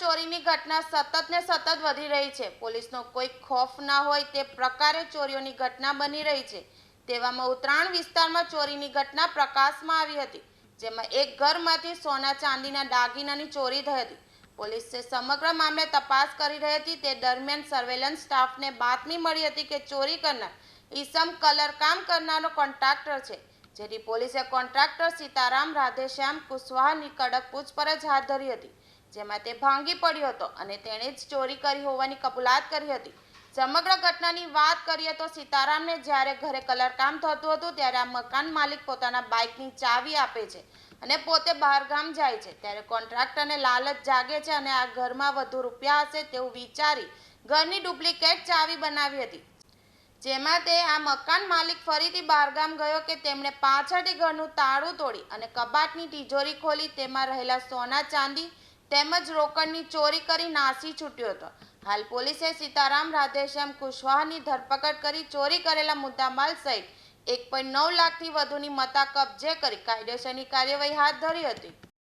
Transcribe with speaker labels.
Speaker 1: ચોરીની ઘટના સતત ને સતત વધી રહી છે. પોલીસનો કોઈ ખોફ ના હોય તે પ્રકારે ચોરીઓની ઘટના બની રહી છે. તેવામાં ઉત્તરાયણ વિસ્તારમાં ચોરીની ઘટના પ્રકાશમાં આવી હતી, જેમાં એક ઘરમાંથી સોના ચાંદીના દાગીનાની ચોરી થઈ હતી. પોલીસે સમગ્ર મામલે તપાસ કરી રહી હતી. તે દરમિયાન સર્વેલન્સ સ્ટાફને બાતમી મળી હતી કે ચોરી કરનાર ઈસમ કલર કામ કરનારો કોન્ટ્રાક્ટર છે, જેથી પોલીસે કોન્ટ્રાક્ટર સીતારામ રાધેશ્યામ કુશવાહાની કડક પૂછપરછ હાથ ધરી હતી. જેમાં તે ભાંગી પડ્યો હતો અને તેણે જ ચોરી કરી હોવાની કબૂલાત કરી હતી. સમગ્ર ઘટનાની વાત કરીએ તો સીતારામને જ્યારે ઘરે કલરકામ થતું હતું, ત્યારે આ મકાન માલિક પોતાના બાઇકની ચાવી આપે છે અને પોતે બહારગામ જાય છે. ત્યારે કોન્ટ્રાક્ટરને લાલચ જાગે છે અને આ ઘરમાં વધુ રૂપિયા હશે તેવું વિચારી ઘરની ડુપ્લિકેટ ચાવી બનાવી હતી. જેમાં તે આ મકાન માલિક ફરીથી બહારગામ ગયો કે તેમણે પાછળથી ઘરનું તાળું તોડી અને કબાટની તિજોરી ખોલી, તેમાં રહેલા સોના ચાંદી તેમજ રોકડની ચોરી કરી નાસી છૂટ્યો હતો. હાલ પોલીસે સીતારામ રાધેશ્યામ કુશવાહાની ધરપકડ કરી ચોરી કરેલા મુદ્દામાલ સહિત એક પોઈન્ટ નવ લાખથી વધુની મતા કબજે કરી કાયદેસરની કાર્યવાહી હાથ ધરી હતી.